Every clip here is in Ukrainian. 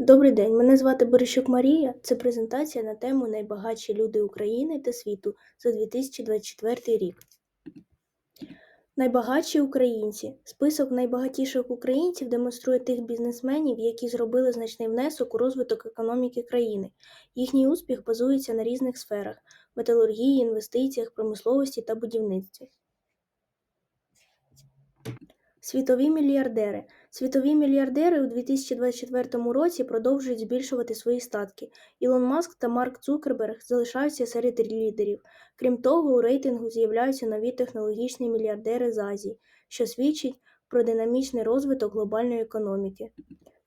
Добрий день, мене звати Борищук Марія. Це презентація на тему Найбагатші люди України та світу за 2024 рік. Найбагатші українці. Список найбагатіших українців демонструє тих бізнесменів, які зробили значний внесок у розвиток економіки країни. Їхній успіх базується на різних сферах металургії, інвестиціях, промисловості та будівництві. Світові мільярдери. Світові мільярдери у 2024 році продовжують збільшувати свої статки. Ілон Маск та Марк Цукерберг залишаються серед лідерів. Крім того, у рейтингу з'являються нові технологічні мільярдери з Азії, що свідчить про динамічний розвиток глобальної економіки.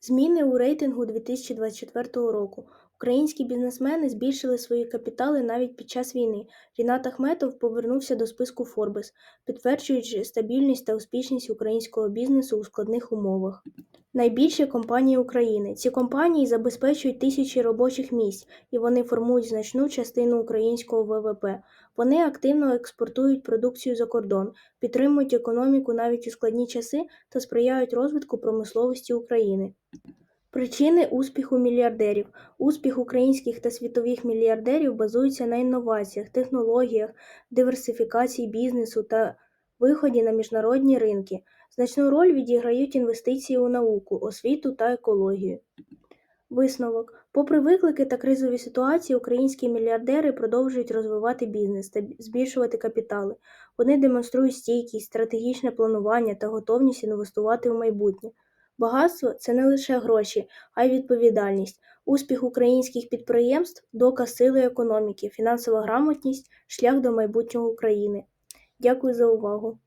Зміни у рейтингу 2024 року. Українські бізнесмени збільшили свої капітали навіть під час війни. Рінат Ахметов повернувся до списку Forbes, підтверджуючи стабільність та успішність українського бізнесу у складних умовах. Найбільші компанії України. Ці компанії забезпечують тисячі робочих місць і вони формують значну частину українського ВВП. Вони активно експортують продукцію за кордон, підтримують економіку навіть у складні часи та сприяють розвитку промисловості України. Причини успіху мільярдерів. Успіх українських та світових мільярдерів базується на інноваціях, технологіях, диверсифікації бізнесу та виході на міжнародні ринки. Значну роль відіграють інвестиції у науку, освіту та екологію. Висновок. Попри виклики та кризові ситуації, українські мільярдери продовжують розвивати бізнес та збільшувати капітали. Вони демонструють стійкість, стратегічне планування та готовність інвестувати в майбутнє. Багатство це не лише гроші, а й відповідальність. Успіх українських підприємств доказ сили економіки, фінансова грамотність, шлях до майбутнього України. Дякую за увагу.